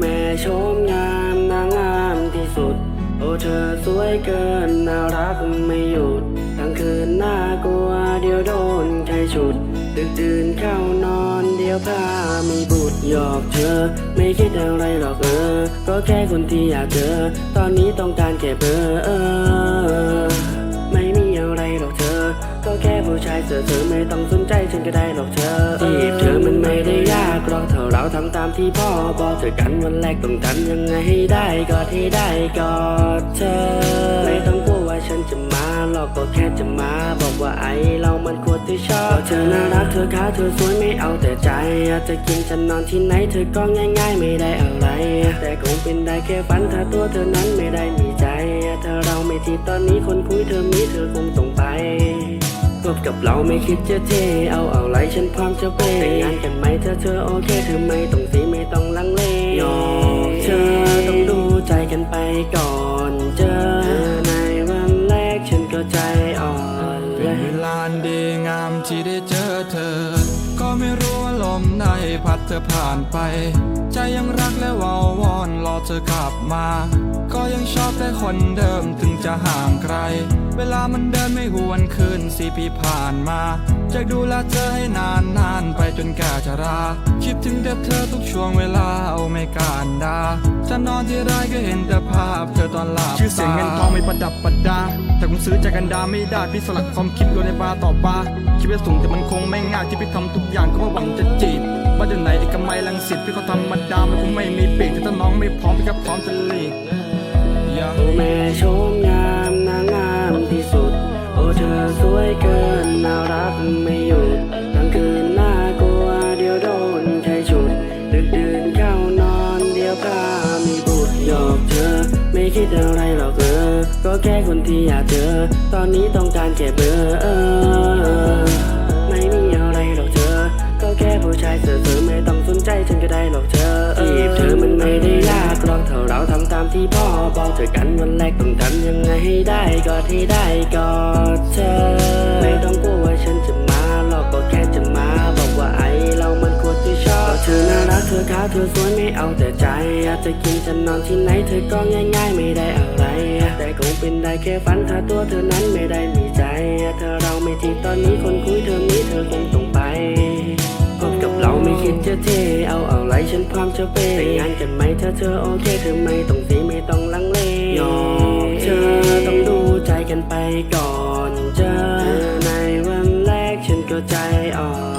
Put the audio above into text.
แม่ชมงามนางงามที่สุด โอ้เธอสวยเกินน่ารักไม่หยุดทั้งคืนน่ากลัวเดี๋ยวโดนใครฉุดดึกดื่นเข้านอนเดี๋ยวพามีบุตรหยอกเธอ ไม่คิดอะไรหรอกเออ ก็แค่คนที่อยากเจอ ตอนนี้ต้องการแค่เบอร์ไม่มีอะไรหรอกเธอ แค่ผู้ชายเสือเธอไม่ต้องสนใจฉันก็ได้หรอกเธอจีบเธอมันไม่ได้ยากหรอกเธอเราทำตามที่พ่อบอกเจอกันวันแรกต้องทำยังไงให้ได้กอดให้ได้กอดเธอ ไม่ต้องกลัวว่าฉันจะมาหรอกก็แค่จะมา บอกว่าไอเรามันควรที่ชอบเธอน่ารักเธอขาเธอสวยไม่เอาแต่ใจจะกินจะนอนที่ไหนเธอก็ง่าย ๆ ไม่ได้อะไร แต่คงเป็นได้แค่ฝันถ้าตัวเธอนั้นไม่ได้มีใจถ้าเราไม่ทีตอนนี้คนคุยเธอมีเธอคงต้องไป กับเราไม่คิดจะเท เอาเอาไรฉันพร้อมจะเปแต่งงานกันไหมถ้าเธอโอเคเธอไม่ต้องสีไม่ต้องลังเลยอมเธอต้องดูใจกันไปก่อนเจอในวันแรกฉันก็ใจอ่อนเป็นเวลาอันดีงามที่ได้เจอเธอ ลมใดพัดเธอผ่านไป ใจยังรักและวาววอนรอเธอกลับมา ก็ยังชอบแต่คนเดิมถึงจะห่างไกล เวลามันเดินไม่หวนคืนสี่ปีผ่านมาจะดูแลเธอให้นานนานไปจนแก่ชรา คิดถึงแต่เธอทุกช่วงเวลาเอาไม่ นอนที่ไรก็เห็นแต่ภาพเธอตอนหลับชื่อเสียงเงินทองไม่ประดับประดา แต่คงซื้อจากกันดาไม่ได้พี่สลัดความคิดลงในบาต่อบาคิดว่าสูงแต่มันคงไม่ง่ายที่พี่ทำทุกอย่างก็เพราะหวังจะจีบว่าเดี๋ยวไหนไอ้กำไมลังสิตพี่ก็ธรรมดามันคงไม่มีปีกแต่ถ้าน้องไม่พร้อมพี่ก็พร้อมจะหลีกอย่าโอ้แม่ช ไม่คิดอะไรหรอกเออ ก็แค่คนที่อยากเจอ ตอนนี้ต้องการแค่เบอร์เออ ไม่มีอะไรหรอกเธอ ก็แค่ผู้ชายเสือเธอไม่ต้องสนใจฉันก็ได้หรอกเธอจีบเธอมันไม่ได้ยากหรอกเท่าเราทำตามที่พ่อบอกเจอกันวันแรกต้องทำยังไงให้ได้กอดให้ได้กอดเธอ ไม่ต้องกลัว เธอขาวเธอสวยไม่เอาแต่ใจอยากจะกินจะนอนที่ไหนเธอก็ง่ายๆไม่ได้อะไร แต่คงเป็นได้แค่ฝันถ้าตัวเธอนั้นไม่ได้มีใจถ้าเราไม่ทีบตอนนี้คนคุยเธอมีเธอคงต้องไปพบกับเราไม่คิดจะเทเอาเอาไรฉันพร้อมจะเปย์แต่งงานกันไหมถ้าเธอโอเคเธอไม่ต้องสีไม่ต้องลังเลยอมเธอต้องดูใจกันไปก่อนเจอในวันแรกฉันก็ใจอ่อน